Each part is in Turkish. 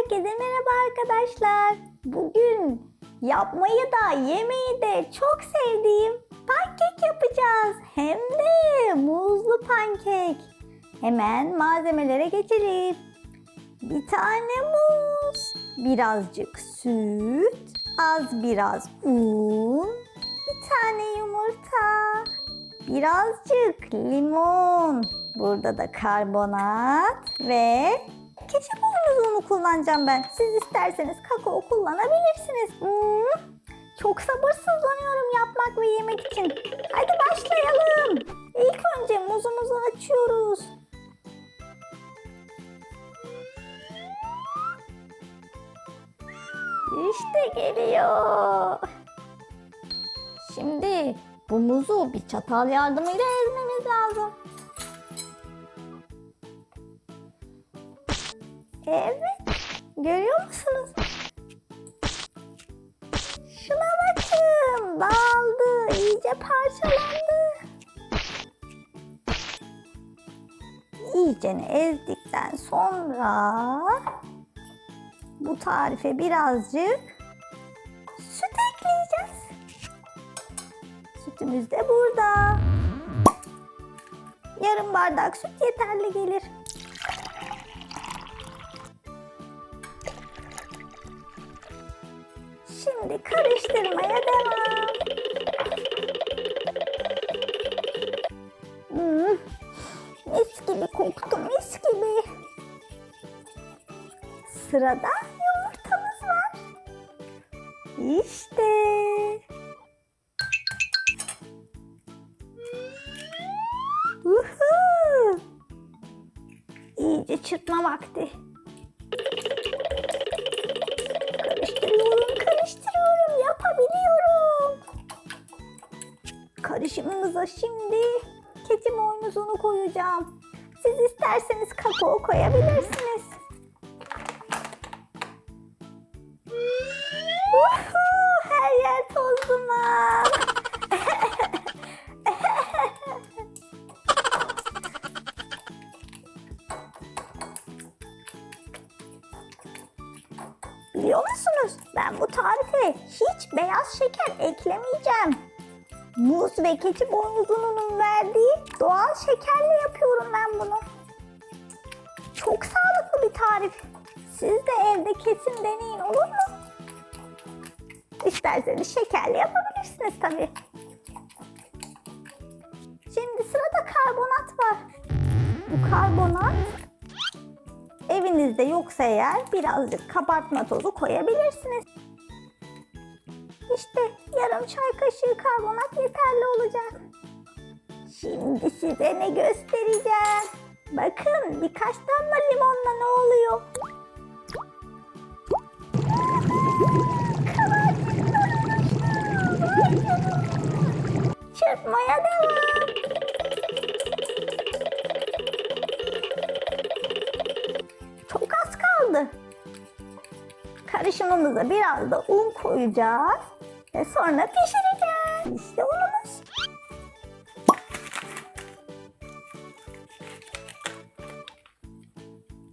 Herkese merhaba arkadaşlar. Bugün yapmayı da yemeyi de çok sevdiğim pankek yapacağız. Hem de muzlu pankek. Hemen malzemelere geçelim. Bir tane muz, birazcık süt, az biraz un, bir tane yumurta, birazcık limon, burada da karbonat ve keçi boynuzunu kullanacağım ben. Siz isterseniz kakao kullanabilirsiniz. Hmm, çok sabırsızlanıyorum yapmak ve yemek için. Hadi başlayalım. İlk önce muzumuzu açıyoruz. İşte geliyor. Şimdi bu muzu bir çatal yardımıyla ezmemiz lazım. Evet. Görüyor musunuz? Şuna bakın. Dağıldı. iyice parçalandı. İyice ezdikten sonra bu tarife birazcık süt ekleyeceğiz. Sütümüz de burada. Yarım bardak süt yeterli gelir. Şimdi karıştırmaya devam. Hmm, mis gibi koktu, mis gibi. Sırada yumurtamız var. İşte. Uhu. İyice çırpma vakti. Karıştırıyorum, Yapabiliyorum. Karışımımıza şimdi keçi boynuzunu koyacağım. Siz isterseniz kakao koyabilirsiniz. Biliyor musunuz? Ben bu tarife hiç beyaz şeker eklemeyeceğim. Muz ve keçi boynuzunun verdiği doğal şekerle yapıyorum ben bunu. Çok sağlıklı bir tarif. Siz de evde kesin deneyin olur mu? İsterseniz şekerle yapabilirsiniz tabii. Şimdi sırada karbonat var. Bu karbonat evinizde yoksa eğer birazcık kabartma tozu koyabilirsiniz. İşte yarım çay kaşığı karbonat yeterli olacak. Şimdi size ne göstereceğim. Bakın birkaç damla limonla ne oluyor? Çırpmaya devam. Karışımımıza biraz da un koyacağız ve sonra pişireceğiz. İşte unumuz.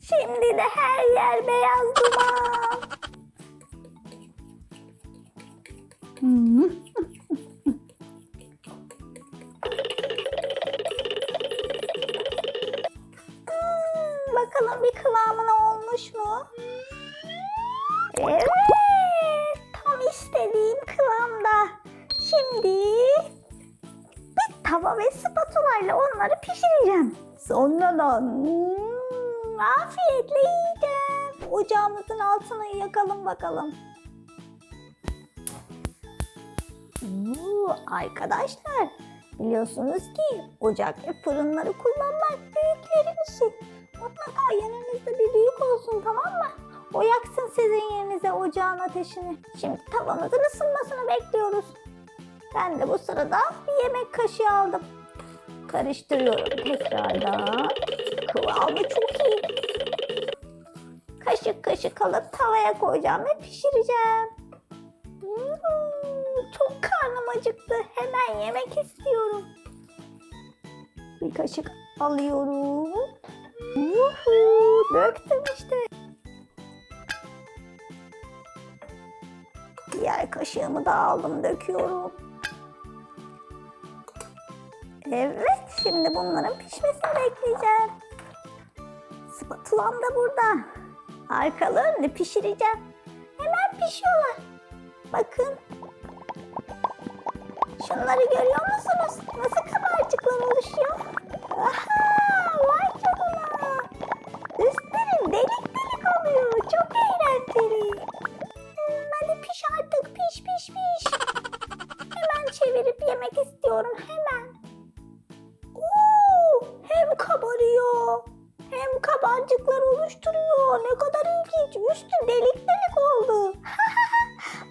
Şimdi de her yer beyaz duman. Hmm. Hmm, bakalım bir kıvamına olmuş mu? Evet, tam istediğim kıvamda. Şimdi bir tava ve spatula ile onları pişireceğim. Sonra da hmm, afiyetle yiyeceğim. Ocağımızın altını yakalım bakalım. Oo, arkadaşlar biliyorsunuz ki ocak ve fırınları kullanmak büyüklerin ocağın ateşini. Şimdi tavamızın ısınmasını bekliyoruz. Ben de bu sırada bir yemek kaşığı aldım. Karıştırıyorum tekrardan. Kıvamı çok iyi. Kaşık kaşık alıp tavaya koyacağım ve pişireceğim. Hmm, çok karnım acıktı. Hemen yemek istiyorum. Bir kaşık alıyorum. Yuhu, döktüm işte. Diğer kaşığımı da aldım döküyorum. Evet şimdi bunların pişmesini bekleyeceğim. Spatulam da burada. Arkalarını pişireceğim. Hemen pişiyorlar. Bakın. Şunları görüyor musunuz? Nasıl kabarcıklar oluşuyor? Aha, hem kabarcıklar oluşturuyor. Ne kadar ilginç. Üstü delik delik oldu.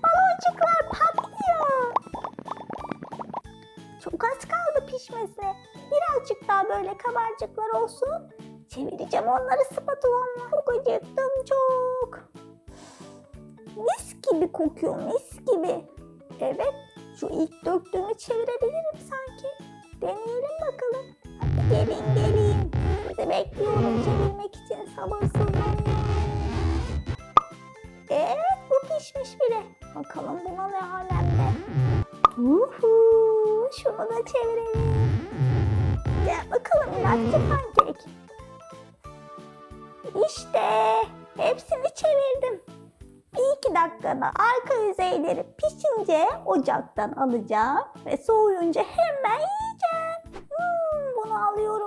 Baloncuklar patlıyor. Çok az kaldı pişmesine. Birazcık daha böyle kabarcıklar olsun. Çevireceğim onları spatulamla. Çok acıktım çok. Mis gibi kokuyor mis gibi. Evet şu ilk döktüğümü çevirebilirim sanki. Deneyelim bakalım. Hadi gelin gelin. Sizi bekliyorum çevirmek için sabırsızlanıyorum. Evet bu pişmiş bile. Bakalım buna ne alemde. Uhu, şunu da çevirelim. Gel bakalım inatçı pankek. İşte hepsini çevirdim. Bir iki dakikada arka yüzeyleri pişince ocaktan alacağım ve soğuyunca hemen yiyeceğim. Hmm, bunu alıyorum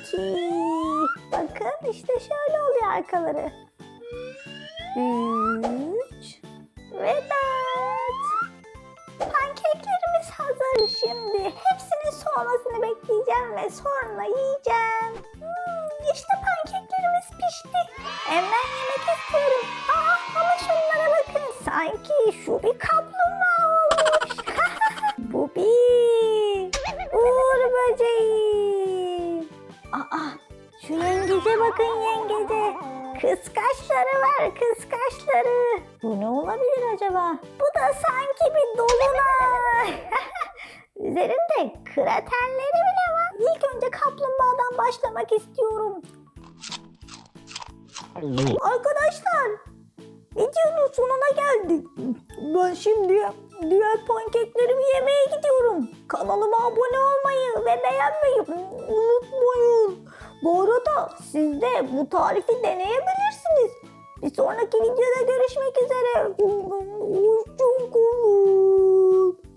iki, bakın işte şöyle oluyor arkaları. Üç ve dört. Pankeklerimiz hazır şimdi. Hepsinin soğumasını bekleyeceğim ve sonra yiyeceğim. Hmm, işte pankeklerimiz pişti. Hemen yemek istiyorum. Aa, ama şunlara bakın. Sanki şu bir kaplumbağa bakın yengece. Kıskaçları var kıskaçları. Bu ne olabilir acaba? Bu da sanki bir dolunay. Üzerinde kraterleri bile var. İlk önce kaplumbağadan başlamak istiyorum. Arkadaşlar videonun sonuna geldik. Ben şimdi diğer pankeklerimi yemeye gidiyorum. Kanalıma abone olmayı ve beğenmeyi unutmayın. Bu arada siz de bu tarifi deneyebilirsiniz. Bir sonraki videoda görüşmek üzere.